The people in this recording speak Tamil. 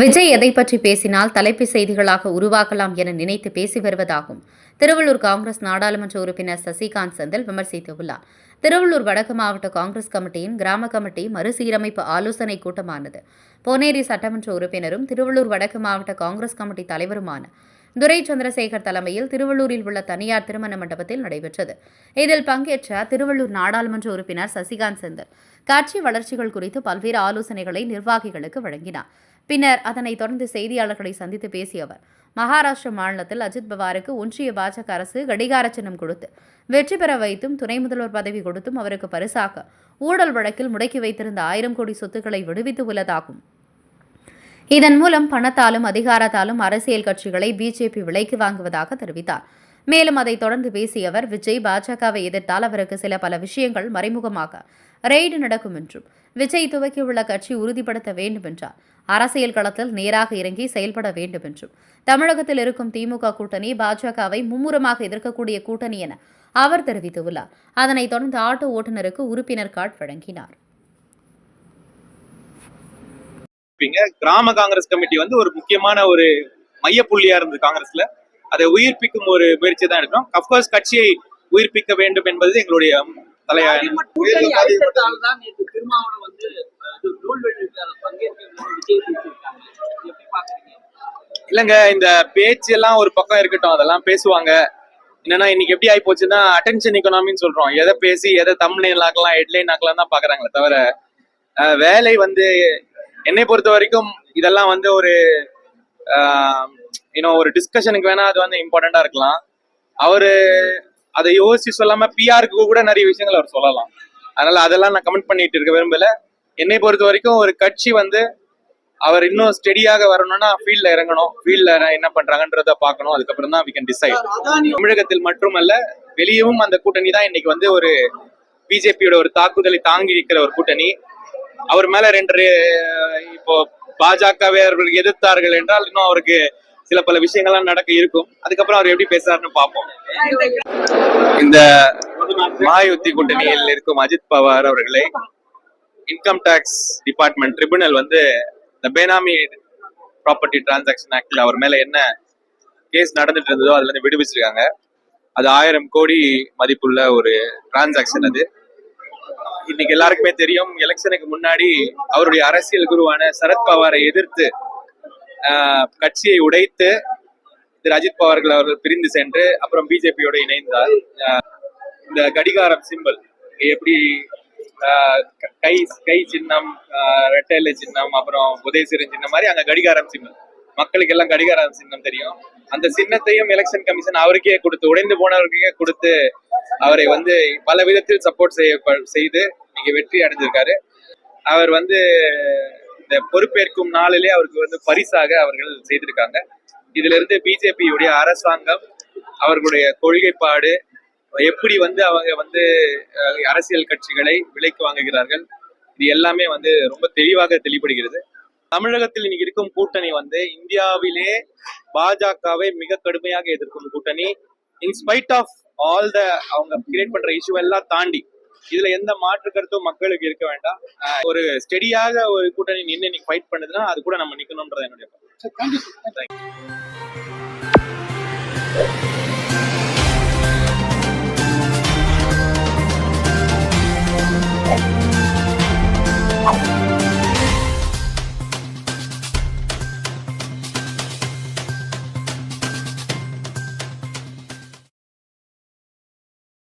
விஜய் எதை பற்றி பேசினால் தலைப்பு செய்திகளாக உருவாக்கலாம் என நினைத்து பேசி வருவதாகும். திருவள்ளூர் காங்கிரஸ் நாடாளுமன்ற உறுப்பினர் சசிகாந்த் செந்தில் விமர்சித்துள்ளார். திருவள்ளூர் வடக்கு மாவட்ட காங்கிரஸ் கமிட்டியின் கிராம கமிட்டி மறுசீரமைப்பு ஆலோசனை கூட்டமானது. பொன்னேரி சட்டமன்ற உறுப்பினரும் திருவள்ளூர் வடக்கு மாவட்ட காங்கிரஸ் கமிட்டி தலைவருமான துரை சந்திரசேகர் தலைமையில் திருவள்ளூரில் உள்ள தனியார் திருமண மண்டபத்தில் நடைபெற்றது. இதில் பங்கேற்ற திருவள்ளூர் நாடாளுமன்ற உறுப்பினர் சசிகாந்த் செந்தில் கட்சி வளர்ச்சிகள் குறித்து பல்வேறு ஆலோசனைகளை நிர்வாகிகளுக்கு வழங்கினார். பின்னர் அதனைத் தொடர்ந்து செய்தியாளர்களை சந்தித்து பேசிய அவர் மகாராஷ்டிர மாநிலத்தில் அஜித் பவாருக்கு ஒன்றிய பாஜக அரசு கடிகார சின்னம் கொடுத்து வெற்றி பெற வைத்தும் துணை முதல்வர் பதவி கொடுத்தும் அவருக்கு பரிசாக ஊழல் வழக்கில் முடக்கி வைத்திருந்த ஆயிரம் கோடி சொத்துக்களை விடுவித்து உள்ளதாகும். இதன் மூலம் பணத்தாலும் அதிகாரத்தாலும் அரசியல் கட்சிகளை பிஜேபி விலைக்கு வாங்குவதாக தெரிவித்தார். மேலும் அதைத் தொடர்ந்து பேசிய அவர் விஜய் பாஜகவை எதிர்த்தால் அவருக்கு சில பல விஷயங்கள் மறைமுகமாக ரெய்டு நடக்கும் என்றும். விஜய் துவக்கியுள்ள கட்சி உறுதிப்படுத்த வேண்டும் என்றார். அரசியல் களத்தில் நேராக இறங்கி செயல்பட வேண்டும் என்றும். தமிழகத்தில் இருக்கும் திமுக கூட்டணி பாஜகவை மும்முரமாக எதிர்க்கக்கூடிய கூட்டணி என அவர் தெரிவித்துள்ளார். அதனைத் தொடர்ந்து ஆட்டோ ஓட்டுநருக்கு உறுப்பினர் கார்டு வழங்கினார். கிராம காங்கிரஸ் கமிட்டி வந்து ஒரு முக்கியமான ஒரு மையப்புள்ளியா இருந்தது காங்கிரஸ்ல. அதை உயிர்ப்பிக்கும் ஒரு முயற்சி தான் எடுக்கிறோம். அப்கோர்ஸ் கட்சியை உயிர்ப்பிக்க வேண்டும் என்பது எங்களுடைய தலையா? கூட்டணி அழுத்தத்தால் தான் நேற்று திருமாவளவன் வந்து அஹ், இது நூல்வெளி விழாவில் பங்கேற்க விஜய் பேசியிருக்காங்க. எப்படி பாக்குறீங்க இல்லைங்க இந்த பேச்சு எல்லாம் ஒரு பக்கம் இருக்கட்டும் அதெல்லாம் பேசுவாங்க. என்னன்னா இன்னைக்கு எப்படி ஆகி போச்சுன்னா அட்டென்ஷன் எக்கனாமின்னு சொல்றோம். எதை பேசி எதை தமிழ்லைன் ஆக்கலாம் ஹெட்லைன் ஆக்கலாம் தான் பாக்குறாங்களே தவிர வேலை வந்து என்னை பொறுத்த வரைக்கும் இதெல்லாம் வந்து ஒரு இன்னும் ஒரு டிஸ்கஷனுக்கு வேணா அது வந்து இம்பார்ட்டண்டா இருக்கலாம். அவரு அதை யோசிச்சு சொல்லாம பிஆருக்கு கூட நிறைய விஷயங்கள் அவர் சொல்லலாம். அதனால அதெல்லாம் நான் கமெண்ட் பண்ணிட்டு இருக்க விரும்பல. என்னை பொறுத்த வரைக்கும் ஒரு கட்சி வந்து அவர் இன்னும் ஸ்டெடியாக வரணும்னா ஃபீல்ட்ல இறங்கணும். ஃபீல்ட்ல என்ன பண்றாங்கன்றத பார்க்கணும். அதுக்கப்புறம் தான் வி கேன் டிசைட் தமிழகத்தில் மட்டுமல்ல வெளியவும் அந்த கூட்டணி தான் இன்னைக்கு வந்து ஒரு பிஜேபியோட ஒரு தாக்குதலை தாங்கி இருக்கிற ஒரு கூட்டணி. அவர் மேல ரெண்டு இப்போ பாஜகவே அவர்கள் எதிர்த்தார்கள் என்றால் இன்னும் அவருக்கு சில பல விஷயங்கள்லாம் நடக்க இருக்கும். அதுக்கப்புறம் அவர் எப்படி பேசுறாருன்னு பார்ப்போம். இந்த மாயுத்தி கூட்டணியில் இருக்கும் அஜித் பவார் அவர்களை இன்கம் டாக்ஸ் டிபார்ட்மெண்ட் ட்ரிபுனல் வந்து இந்த பேனாமி ப்ராப்பர்ட்டி டிரான்சாக்ஷன் ஆக்டில் அவர் மேலே என்ன கேஸ் நடந்துட்டு இருந்ததோ அதுல இருந்து விடுவிச்சிருக்காங்க. அது ஆயிரம் கோடி மதிப்புள்ள ஒரு டிரான்சாக்ஷன் அது. இன்னைக்கு எல்லாருக்குமே தெரியும் எலெக்ஷனுக்கு முன்னாடி அவருடைய அரசியல் குருவான சரத்பவாரை எதிர்த்து கட்சியை உடைத்து திரு அஜித் பவார்கள் அவர்கள் பிரிந்து சென்று அப்புறம் பிஜேபியோட இணைந்தார். இந்த கடிகாரம் சிம்பல் எப்படி கை கை சின்னம் ஆஹ், சின்னம் அப்புறம் உதயசிரன் சின்னம் மாதிரி அங்க கடிகாரம் சின்னம் மக்களுக்கு எல்லாம் கடிகாரம் சின்னம் தெரியும். அந்த சின்னத்தையும் எலெக்ஷன் கமிஷன் அவருக்கே கொடுத்து உடைந்து போனவருக்கே கொடுத்து அவரை வந்து பல விதத்தில் சப்போர்ட் செய்ய செய்து நீங்க வெற்றி அடைஞ்சிருக்காரு. அவர் வந்து இந்த பொறுப்பேற்கும் நாளிலே அவருக்கு வந்து பரிசாக அவர்கள் செய்திருக்காங்க. இதுல இருந்து பிஜேபியுடைய அரசாங்கம் அவர்களுடைய கொள்கைப்பாடு எப்படி வந்து அவங்க வந்து அரசியல் கட்சிகளை விலைக்கு வாங்குகிறார்கள் இது எல்லாமே வந்து ரொம்ப தெளிவாக தெளிப்படுகிறது. தமிழகத்தில் இன்னைக்கு இருக்கும் கூட்டணி வந்து இந்தியாவிலே பாஜகவை மிக கடுமையாக எதிர்க்கும் கூட்டணி. இன்ஸ்பைட் ஆஃப் ஆல் த அவங்க கிரியேட் பண்ற இஷ்யூ எல்லாம் தாண்டி இதுல எந்த மாற்று கருத்தும் மக்களுக்கு இருக்க வேண்டாம். ஒரு ஸ்டெடியாக ஒரு கூட்டணி நின்று இன்னைக்கு ஃபைட் பண்ணுதுன்னா அது கூட நம்ம நிக்கணும்ன்றது என்னுடைய தேங்க்யூ